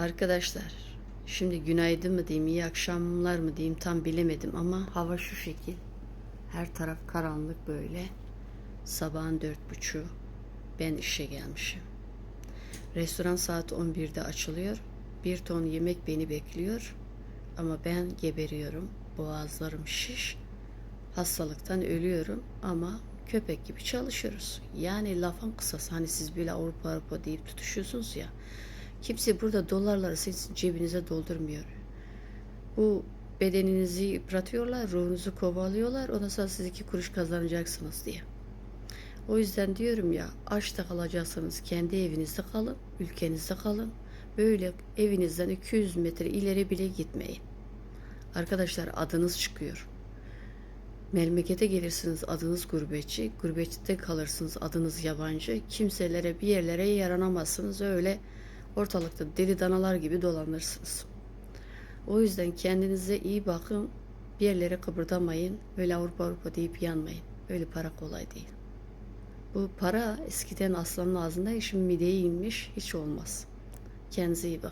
Arkadaşlar şimdi günaydın mı diyeyim iyi akşamlar mı diyeyim tam bilemedim ama hava şu şekil. Her taraf karanlık böyle. Sabahın dört buçuğu. Ben işe gelmişim. Restoran saat 11'de açılıyor. Bir ton yemek beni bekliyor. Ama ben geberiyorum. Boğazlarım şiş. Hastalıktan ölüyorum ama köpek gibi çalışıyoruz. Yani lafın kısası hani siz böyle Avrupa Avrupa deyip tutuşuyorsunuz ya. Kimse burada dolarları sizin cebinize doldurmuyor. Bu bedeninizi yıpratıyorlar, ruhunuzu kovalıyorlar. Ondan sonra siz iki kuruş kazanacaksınız diye. O yüzden diyorum ya açta kalacaksanız kendi evinizde kalın, ülkenizde kalın. Böyle evinizden 200 metre ileri bile gitmeyin. Arkadaşlar adınız çıkıyor. Memlekete gelirsiniz adınız gurbetçi, gurbetçide kalırsınız adınız yabancı. Kimselere bir yerlere yaranamazsınız öyle ortalıkta deli danalar gibi dolanırsınız. O yüzden kendinize iyi bakın, bir yerlere kıpırdamayın, öyle Avrupa Avrupa deyip yanmayın. Öyle para kolay değil. Bu para eskiden aslanın ağzında şimdi mideye inmiş hiç olmaz. Kendinize iyi bakın.